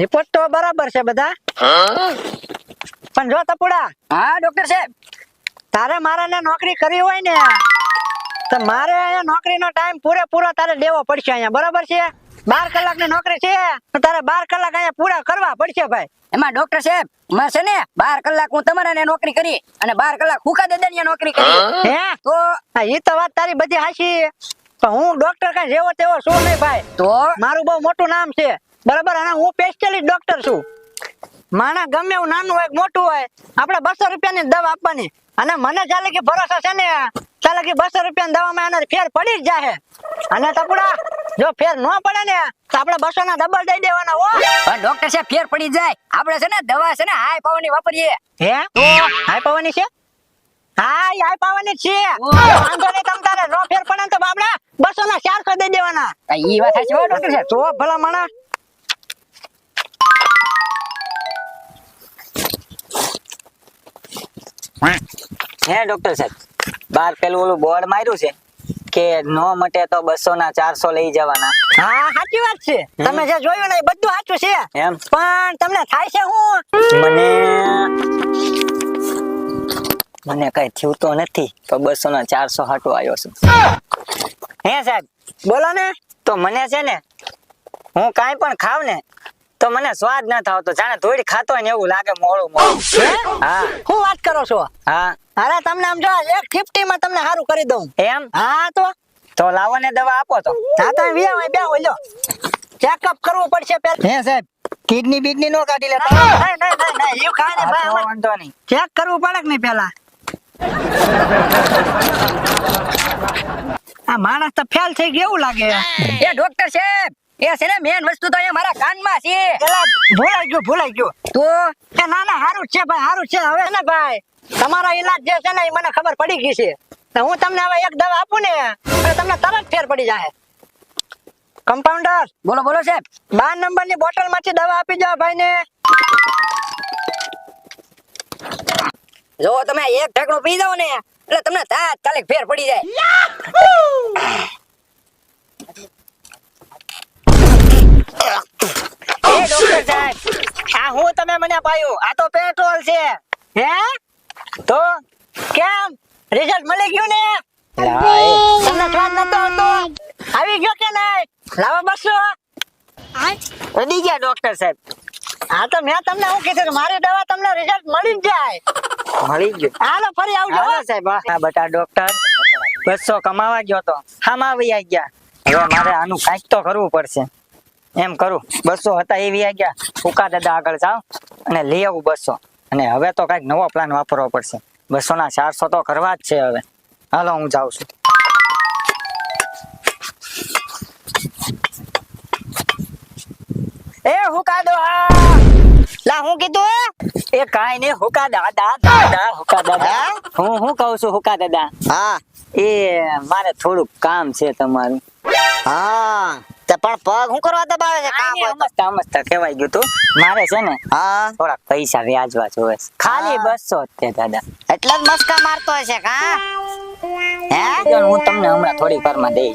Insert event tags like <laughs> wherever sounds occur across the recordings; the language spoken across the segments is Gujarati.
રિપોર્ટ તો બરાબર છે બધા. પણ જો તપુડા હા ડોક્ટર સાહેબ તારે મારે ને નોકરી કરવી હોય ને તો મારે અહીંયા નોકરીનો ટાઈમ પૂરેપૂરો તારે દેવો પડશે અહીંયા બરાબર છે? બાર કલાકની નોકરી છે તારે બાર કલાક અહીંયા પૂરા કરવા પડશે ભાઈ. એમાં ડોક્ટર સાહેબ મેં છે ને બાર કલાક હું તમારા ને નોકરી કરી અને બાર કલાક હુકા દાદા નોકરી કરી. હે. તો એ તો વાત તારી બધી હાશી પણ હું ડોક્ટર કઈ જેવો તેવો શું નહીં ભાઈ. તો? મારું બહુ મોટું નામ છે. બરાબર? અને હું સ્પેશિયલિસ્ટ ડોક્ટર છું. માણસ ગમે એવું નાનું હોય મોટું હોય આપણે બસો રૂપિયાની દવા આપવાની. અને મને ચાલે કે ભરોસો છે ને ચાલે કે બસો રૂપિયાની દવામાં એનો ફેર પડી જ જાય અને ટપુડા જો ફેર ન પડે ને તો આપણે બસો ના ડબલ દઈ દેવાના હો. પણ ડોક્ટર છે ફેર પડી જાય. આપણે છે ને દવા છે ને હાઈ પાવાની વાપરીએ. હે? હાઈ પાવાની છે? હા હાઈ પાવાની છે. વાંધો નહીં તમ તારે નો ફેર પડે તો બાબડા બસો ના ચારસો દઈ દેવાના. ઈ વાત સાચી ડોક્ટર છે તો ભલા માણસ હે ડોક્ટર સાહેબ? બાર પેલું ઓલું બોર્ડ માર્યું છે કે નો મટે તો બસો ના ચારસો લઈ જવાના. હા સાચી વાત છે. તમે જે જોયું ને એ બધું સાચું છે. એમ? પણ તમને થાય છે હું મને મને કઈ થયું તો નથી તો બસો ના ચારસો હાટો આવ્યો છું. હે સાહેબ બોલો ને. તો મને છે ને હું કાઈ પણ ખાવ ને તો મને સ્વાદ ના થાવ તો જાણે થોડી ખાતો હોય ને એવું લાગે મોળું મોળું હા. હું વાત કરો છો? હા. અરે તમને આમ જો એક ફિફ્ટી માં તમને સારું કરી દઉં. એમ? હા તો? તો લાવો ને દવા આપો તો. હા તો વ્યા હોય બે હોય લો ચેકઅપ કરવું પડશે પેલા હે સાહેબ કિડની બીડની નો કાઢી લેતા નહીં નહીં નહીં નહીં એવું ખાય ને ભાઈ વાંધો નહીં. ચેક કરવું પડે કે નહીં પેલા? આ માણસ તો ફેલ થઈ ગયો એવું લાગે. એ ડોક્ટર સાહેબ એ છે ને મેન વસ્તુ તો એ મારા કાનમાં છે. એલા ભૂલાઈ ગયું ભૂલાઈ ગયું. તો? એ ના ના હારું છે ભાઈ હારું છે. હવે ને ભાઈ તમારો ઈલાજ જે છે ને એ મને ખબર પડી ગઈ છે. તો હું તમને હવે એક દવા આપું ને એટલે તમને તરત ફેર પડી જાય. કમ્પાઉન્ડર બોલો બોલો સાહેબ. બાર નંબરની બોટલમાંથી દવા આપી જાવ ભાઈ ને જો તમે એક ઢાંકણું પી જાવ ને એટલે તમને તાત્કાલિક ફેર પડી જાય. એ ડોક્ટર સાહેબ આ હું તમે મને પાયું? આ તો પેટ્રોલ છે. હે? તો કેમ? રિઝલ્ટ મળી ગયું ને? તમને સ્વાદ નતો આવતો? આવી ગયો કે નહીં? લાવો બસો. વધી ગયા ડોક્ટર સાહેબ. હા તો મેં તમને કીધું કે મારી દવા તમને રિઝલ્ટ મળી જાય. મળી ગયું. હાલો ફરી આવજો સાહેબ હા. બટા ડોક્ટર બસો કમાવા ગયો તો. હામાં આવી ગયા. હવે મારે આનું કાંઈક તો કરવું પડશે. એમ કરું. બસો હતા એવી ગયા. ફૂકા દાદા આગળ જાઓ અને લઈ આવું બસો. અને હવે તો કંઈક નવો પ્લાન વાપરવો પડશે. બસો ના ચારસો તો કરવા જ છે હવે. હાલો હું જાઉં છું. એ હુકા દો હા લા હું કીધું એ કાઈ નહીં હુકા દાદા દાદા હુકા દાદા હું? હું કહું છું હુકા દાદા હા. એ મારે થોડુંક કામ છે તમારું. હા. પણ પગ હું કરવા દબાવે છે? કામ. અમસ્તા અમસ્તા કહેવાય ગયું તું. મારે છે ને હા. થોડા પૈસા વ્યાજવા જોવે છે. ખાલી હા. બસો જ તે દાદા. એટલે જ મસ્કા મારતો હશે કા હે? હું? તમને હમણાં થોડી વારમાં દઈ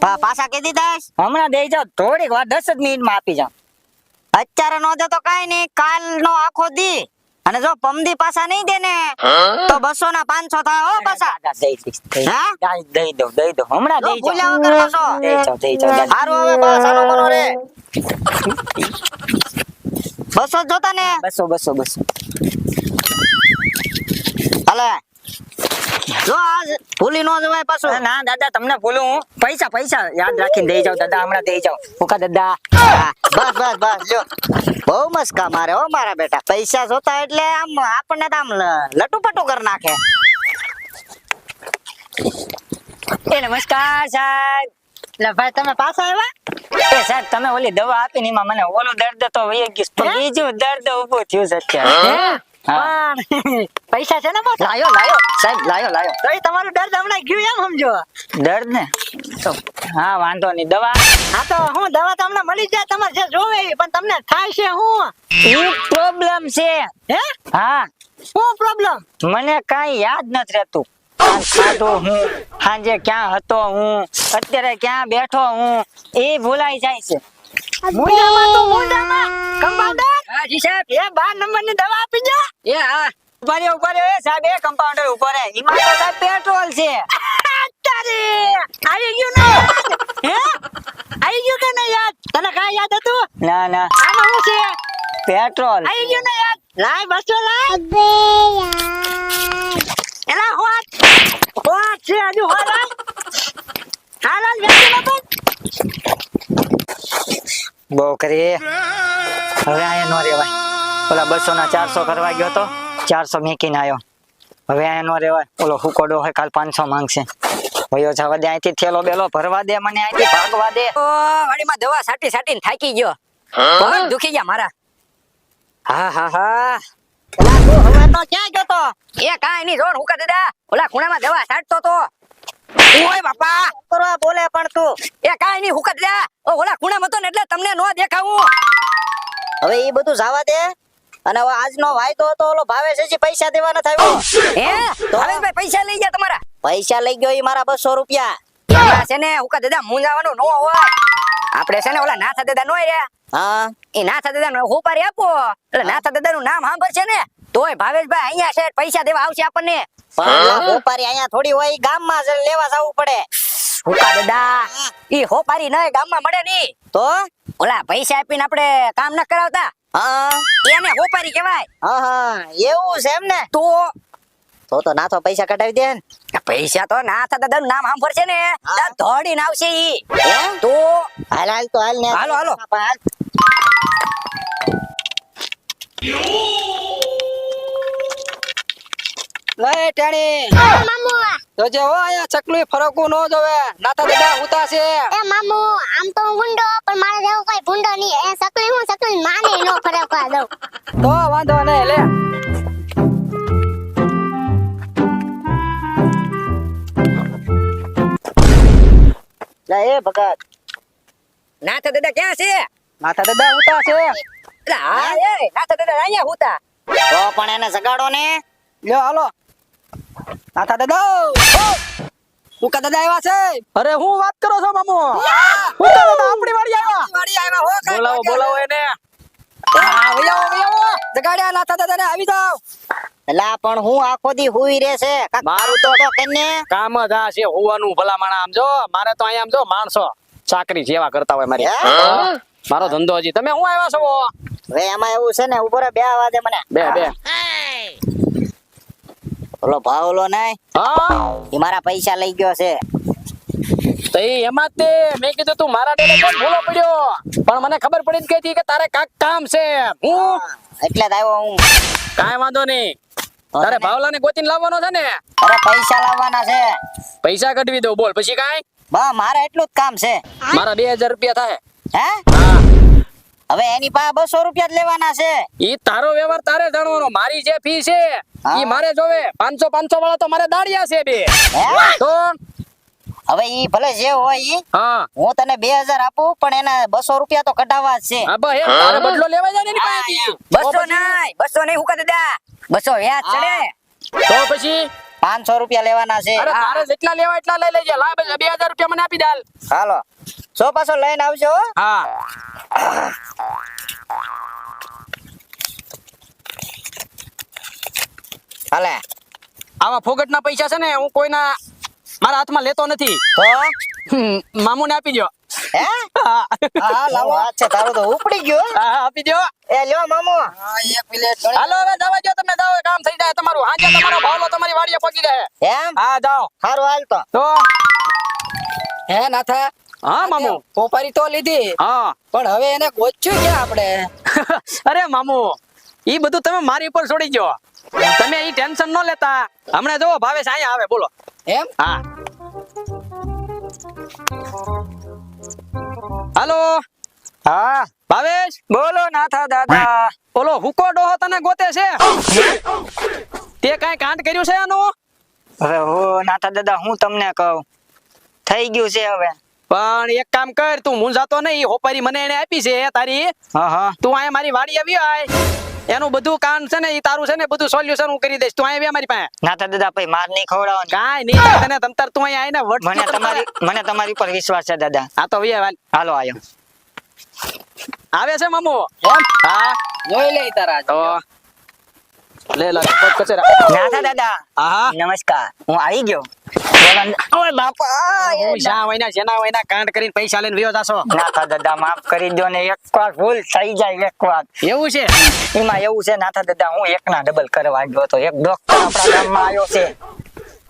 પા- પાછા કે દીધા હમણાં દઈ જાવ થોડીક વાર દસ જ મિનિટમાં આપી જાવ અત્યારે નો દે તો કાઈ નહીં. કાલ નો આખો દી. અને જો પમદી પાછા નહીં દે ને તો બસો ના પાંચસો થાય હો પાછા. દઈ દઉં દઈ દઉં. હમણાં જો દઈ ભૂલ્યા વગર બસો દઈ જાઉં દઈ જાઉં. હવે બસ આનો બનો રે. બસો જોતા ને? બસો બસો બસો. હાલે. જો આજ ભૂલી નો જવાય પાછું. ના દાદા તમને બોલું હું. પૈસા પૈસા. યાદ રાખીને દઈ જાઉં દાદા હમણાં દઈ જાઉં ફૂકા દાદા. બસ બસ બસ જો. બહુ મસ્કા મારે હો મારા બેટા. પૈસા જોતા એટલે આમ આપણને તો આમ લટુપટુ કરી નાખે. એ નમસ્કાર સાહેબ. એટલે ભાઈ તમે પાછા આવ્યા? એ સાહેબ તમે ઓલી દવા આપી ને એમાં મને ઓલું દર્દ તો વહી ગયું. બીજું દર્દ ઉભું થયું છે અત્યારે. પણ પૈસા છે ને લાયો લાયો. સાહેબ લાયો લાયો. તો તમારું દર્દ હમણાં ગયું એમ સમજો? દર્દ ને હા વાંધો નહીં. દવા? હા તો હું દવા તમને મળી જાય તમારે જે જોવે પણ તમને થાય છે હું? એ પ્રોબ્લેમ છે. હે? હા. શું પ્રોબ્લેમ મને કાઈ યાદ નથી રહેતું. હું સાંજે ક્યાં હતો હું અત્યારે ક્યાં બેઠો હું એ ભૂલાઈ જાય છે. મુંજામાં તો કમ્પાઉન્ડર? સાહેબ એ ની દવા આપી દે. એ હા. રહ્યો એ સાહેબ એ કમ્પાઉન્ડર ઉપર તો સાહેબ પેટ્રોલ છે. તારી આવી ગયું ને? <laughs> હે? આવી ગયું કે નહીં યાદ? તને કાંઈ યાદ હતું? ના ના. આમાં શું છે? પેટ્રોલ. આવી ગયું ને યાદ? લાય બસો લાય. એલા હોત. હોત છે હજુ લાય હાલ હાલ વેચી બાપુ બહુ કરી. હવે અહીંયા નો રેવાય. ઓલા બસો ના ચારસો કરવા ગયો તો ચારસો મેકીને આવ્યો હવે અહીંયા નો રેવાય. ઓલો હુકોડો હોય કાલ પાંચસો માંગશે. ભયો જવા દે અહીંથી થેલો બેલો ભરવા દે મને અહીંથી ભાગવા દે. ઓ વાડીમાં દવા સાટી સાટીને થાકી ગયો. પગ દુખી ગયા મારા. હા હા હા. ઓલા તું હવે તો ક્યાં ગયો તો? એ કાંઈ નહીં જોર હુકા દે ઓલા ખૂણામાં દવા સાટતો તો. ઓય બાપા. કરવા બોલે પણ તું. એ કાંઈ નહીં હુકા દાદા ઓલા ખૂણામાં તો ને એટલે તમને નો દેખાવું. હવે એ બધું જવા દે. અને હવે આજનો વાયદો હતો ઓલો ભાવે છે પૈસા દેવાના થાય હે? ભાવેશભાઈ પૈસા લઈ ગયા તમારા? પૈસા લઈ ગયો એ મારા બસો રૂપિયા. એમાં છે ને હુકા દાદા મૂંઝાવાનું નો હોય. આપણે છે ને ઓલા નાથા દાદા નો રહ્યા. હા. એ નાથા દાદા નો હોપારી આપો. એટલે નાથા દાદા નું નામ સાંભળશે ને. તોય ભાવેશભાઈ અહીંયા છે પૈસા દેવા આવશે આપણને. પણ વેપારી અહીંયા થોડી હોય ગામમાં જ લેવા જવું પડે. હુકા દાદા ઈ હોપારી ગામમાં મળે ની તો? ઓલા પૈસા આપીને આપણે કામ ન કરાવતા? હા. એને હોપારી કહેવાય. હા હા. એવું છે એમ ને? તો? તો તો નાથો પૈસા કઢાવી દે ને. પૈસા તો નાથા દાદા નું નામ સાંભળશે ને. તો આવશે ઈ. તો? હાલ હાલ તો હાલ ને. હાલો, હાલો. લઈ ટેણી. જે હો અહીંયા ચકલી ફરકવું નો જોવે. નાતા દાદા ઉતા છે. એ મામુ આમ તો ગુંડો પણ મારે જેવો કોઈ ગુંડો નહીં. એ ચકલી હું ચકલી માને નો ફરકવા દઉં. તો વાંધો નહીં લે. લે એ ભગત. નાથા દાદા ક્યાં છે? નાતા દાદા ઉતા છે. એટલે હા એ નાથા દાદા અહીંયા ઉતા. તો પણ એને સગાડો ને. લ્યો હાલો. નાતા દાદા! ઉકા દાદા આવ્યા છે? અરે હું વાત કરો છો મામુ? ઉકા દાદા આપણી વાડી આવ્યા? વાડી આવ્યા હો કાંઈ બોલાવો બોલાવો એને. હા વૈયાવો વૈયાવો જગાડ્યા નાતા દાદા ને આવી જાવ એલા પણ હું આખો દી હુઈ રે છે. મારું તો તો કને કામ જ આ છે હોવાનું ભલા માણા આમ જો. મારે તો અહીંયા આમ જો માણસો ચાકરી જેવા કરતા હોય મારી. હે? મારો ધંધો હજી. તમે હું આવ્યા છો હવે એમાં એવું છે ને ઉપર બે આવા મને. બે બે. ઓલો ભાવ ઓલો નહીં હા? એ મારા પૈસા લઈ ગયો છે. તો એ એમાં તે. મેં કીધું તું મારા ડેલે કોણ ભૂલો પડ્યો. પણ મને ખબર પડી કે હતી કે તારે કાક કામ છે હું? એટલે જ આવ્યો હું. કાંઈ વાંધો નહીં તારે ભાવલાને ગોતીને લાવવાનો છે ને? અરે પૈસા લાવવાના છે. પૈસા કઢવી દઉં. બોલ પછી કાંઈ? બા મારે એટલું જ કામ છે. મારા બે હજાર રૂપિયા થાય. હે? હા. હવે એની પાસે બસો રૂપિયા જ લેવાના છે. ઈ તારો વ્યવહાર તારે જાણવાનો મારી જે ફી છે ઈ મારે જોવે. પાંચસો પાંચસો વાળા તો મારે દાડિયા છે બે. તો? હવે ઈ ભલે જે હોય ઈ હા. હું તને બે હજાર આપું પણ એના બસો રૂપિયા તો કઢાવવા જ છે. હા બસ એમ તારે બદલો લેવા જાય ને એની પાસેથી. નહીં બસો નહીં હુકા દાદા બસો વ્યાજ ચડે તો પછી? પાંચસો રૂપિયા લેવાના છે. અરે તારે જેટલા લેવા એટલા લઈ લેજે. લાવ બે હજાર રૂપિયા મને આપી દાલ હાલો. સો પાછો લઈને આવજો હા. હાલે. આવા ફોગટના પૈસા છે ને હું કોઈના મારા હાથમાં લેતો નથી. તો? મામુને આપી દો <laughs> હે? લાવો. તો ઉપડી ગયો હા, આપી દો એ લ્યો મામુ. હાલો હવે જવા દો તમે જાઓ કામ થઈ જાય તમારું હાજે તમારો ભાવલો તમારી વાડીએ પહોંચી જાય. એમ? હા જાઓ. સારું હાલ તો. તો? હે નાથા? હા મામુ. કોપારી તો લીધી. હા. પણ હવે એને ગોચ્યું ક્યાં આપણે? <laughs> અરે મામુ ઈ બધું તમે મારી ઉપર છોડી ગયો તમે ઈ ટેન્શન ન લેતા. હમણાં જોવો ભાવેશ અહીંયા આવે બોલો. એમ? હા. નાથા દાદા. ઓલો હુકો ડોહો તને ગોતે છે? તે કઈ કાંડ કર્યું છે આનું? હવે હો નાથા દાદા હું તમને કહું. થઈ ગયું છે હવે. પણ એક કામ કર તું મૂંઝાતો નહીં. ઈ હોપારી મને એને આપી છે તારી? હા હા. તું અહીંયા મારી વાડી આવી આય. એનું બધું કામ છે ને એ તારું છે ને બધું સોલ્યુશન હું કરી દઈશ. તું આવી મારી પાસે. નાથા દાદા ભાઈ માર નહીં ખવડાવો ને. કાંઈ નહીં તને તમતાર તું અહીંયા આવીને મને તમારી મને તમારી ઉપર વિશ્વાસ છે દાદા. આ તો હવે હાલો આયો. આવે છે મામુ? એમ હા. જોઈ લે તારા તો લે લા કચરા નાથા દાદા. હા હા નમસ્કાર. હું આવી ગયો. ઓય બાપા શા વૈના જેના વૈના કાંડ કરીને પૈસા લઈને વ્યો જાશો. નાથા દાદા માફ કરી દો ને એક વાર ભૂલ થઈ જાય એક વાર એવું છે? એમાં એવું છે નાથા દાદા હું એકના ડબલ કરવા ગયો તો એક ડોક્ટર આપણા ગામમાં આવ્યો છે.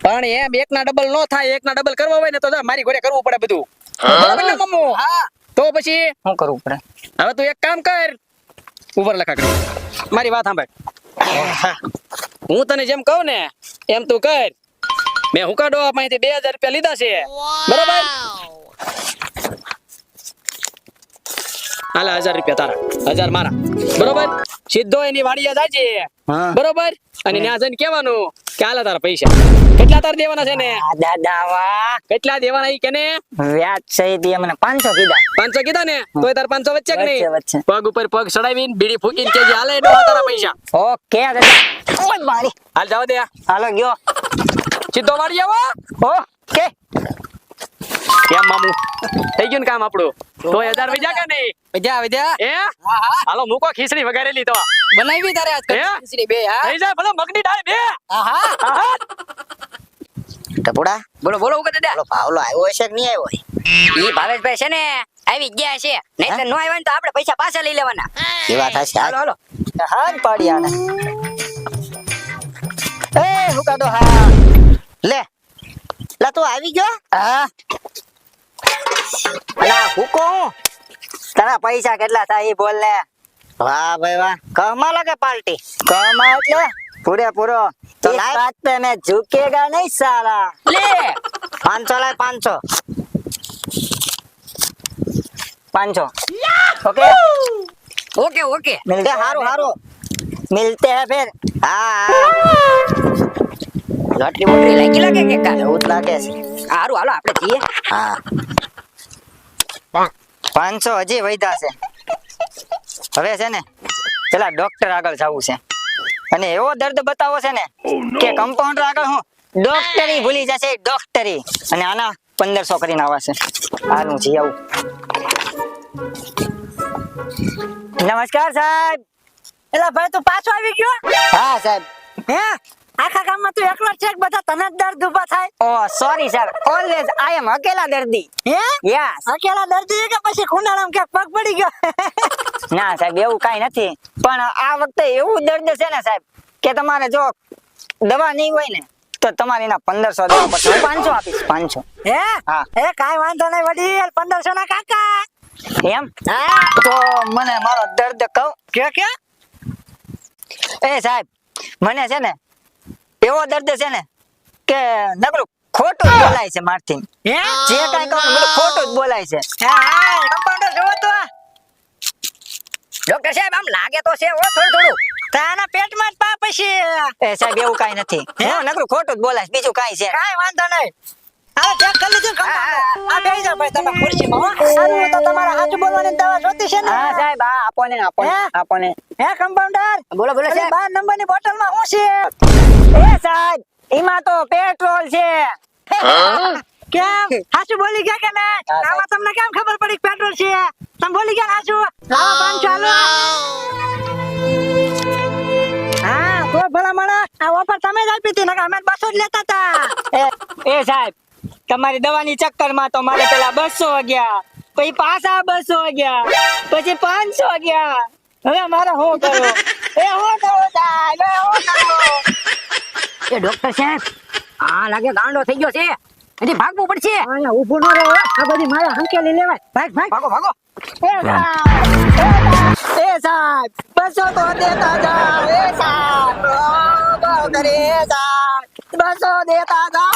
પણ એમ એક ના ડબલ નો થાય એક ના ડબલ કરવા હોય ને તો મારી ઘોડે કરવું પડે બધું. બરાબર ને મમ્મુ હા. તો પછી શું કરવું પડે? હવે તું એક કામ કર. ઉપર લખા કરી. મારી વાત સાંભળ. હું તને જેમ કહું ને, એમ તું કર. મેં હુકાડો અહીંથી બે હજાર રૂપિયા લીધા છે. બરાબર? હાલા હજાર રૂપિયા તારા. હજાર મારા. બરોબર? સીધો એની વાડિયા જાય છે. બરોબર? અને ત્યાં જઈને કેવાનું કે હાલે તારા પૈસા. કેટલા તાર દેવાના છે ને? દાદા વાહ કેટલા દેવાના ઈ કેને? વ્યાજ સહિત એ મને પાંચસો કીધા. પાંચસો કીધા ને? તોય તાર પાંચસો વચ્ચે કે નહીં? પગ ઉપર પગ ચડાવીને બીડી ફૂકીને કે જે હાલે ડોહા તારા પૈસા. ઓકે દાદા. ઓય મારી હાલ જાવ દે હાલો ગયો. સીધો વાળી આવો. ઓકે. કેમ મામુ થઈ ગયું ને કામ આપણું? તો હજાર વૈજા કે નહીં? વિદ્યા વિદ્યા એ હાલો મૂકો ખીચડી વગાડેલી તો? બનાવી તારે આજ ખીચડી બે હા? થઈ જાય ભલે મગની ડાળ બે. આહા ટપોડા? બોલો બોલો ઉગા દાદા. પાવલો આવ્યો છે કે નહીં આવ્યો ઈ ભાવેશભાઈ છે ને આવી ગયા છે. નહીં તો નો આવ્યા ને તો આપણે પૈસા પાછા લઈ લેવાના. એ વાત હશે હાલો હાલો. હાથ પાડી આને. એ હુકાડો હા. લે. લા તું આવી ગયો? હા. ના હુકો હું તારા પૈસા કેટલા થાય એ બોલ ને. વાહ ભાઈ વાહ. કમા લાગે પાર્ટી? કહમાં એટલે? પૂરેપૂરો તો લાઈ વાત પે મેં ઝુકેગા નહીં સારા લે. 500 લાય 500 500 ઓકે? Okay okay. મિલતે હારો હારો. મિલતે હે ફિર. હા. હા લોટરી બોટરી લાગી લાગે કે કા એવું જ લાગે છે? સારું હાલો આપણે જઈએ. હા. પાંચસો હજી વૈધા છે. હવે છે ને પેલા ડોક્ટર આગળ જવું છે. અને એવો દર્દ બતાવો છે ને કે કમ્પાઉન્ડર આગળ હું ડોક્ટરી ભૂલી જશે ડોક્ટરી અને આના પંદરસો કરીને આવાશે આનું જી આવું. નમસ્કાર સાહેબ. એલા ભાઈ તું પાછો આવી ગયો? હા સાહેબ. હે? આખા ગામમાં તું એકલો છે બધા તને જ દર્દ ઊભા થાય? ઓ sorry sir always I am અકેલા દર્દી. હે? યસ અકેલા દર્દી કે પછી ખૂણાણામાં કે પગ પડી ગયો? <laughs> ના સાહેબ એવું કાંઈ નથી. પણ આ વખતે એવું દર્દ છે ને સાહેબ કે તમારે જો દવા નહીં હોય ને તો તમારે એના પંદરસો દેવા પડશે. પાંચસો આપીશ પાંચસો. હે? હા. એ કાઈ વાંધો નહીં વડીલ પંદરસો ના કાકા. એમ? તો મને મારો દર્દ કહું. કે કે એ સાહેબ મને છે ને એવો દર્દ છે ને કે નકરું ખોટું જ બોલાય છે મારથી. જે કાંઈ કહું બધું ખોટું જ બોલાય છે. હા કમ્પાઉન્ડર જોવો તો. ડોક્ટર સાહેબ આમ લાગે તો છે ઓ થોડું થોડું. તાના પેટમાં જ પા પછી એ સાહેબ એવું કાંઈ નથી. હું? નકરું ખોટું જ બોલાય બીજું કઈ છે. કાઈ વાંધો નહીં. હા ચેક કરી લીધું કમ્પાઉન્ડર આ બેસી જાઓ ભાઈ તમે ખુરશીમાં હો. સારું તો તમારે સાચું બોલવાની દવા જોતી છે ને. હા સાહેબ હા આપો ને આપો આપો ને હે કમ્પાઉન્ડર બોલો બોલો સાહેબ. બાર નંબરની બોટલમાં શું એ સાહેબ એમાં તો પેટ્રોલ છે. <laughs> કેમ? હાસુ બોલી ગયા કે આમાં તમને કેમ ખબર પડી પેટ્રોલ છે? તમે બોલી ગયા હાલો હા તો ભલા માણસ આ ઓફર તમે જ આપી હતી નકર અમે બસો જ લેતા હતા. <laughs> એ સાહેબ તમારી દવાની ચક્કરમાં તો મારે પેલા બસો ગયા પછી પાછા બસો ગયા પછી પાંચસો ગયા હવે મારે શું કરું <laughs> એ હું કરું સાહેબ? હું કરું એ ડોક્ટર સાહેબ આ લાગે ગાંડો થઈ ગયો છે. હજી ભાગવું પડશે. અહીંયા ઊભું ન રહે આ બધી માયા હંકેલી લેવાય. ભાગ ભાગ. ભાગો ભાગો. એ સાહેબ. એ સાહેબ બસો તો દેતા જા એ સાહેબ. બહુ કરે સાહેબ બસો દેતા જા.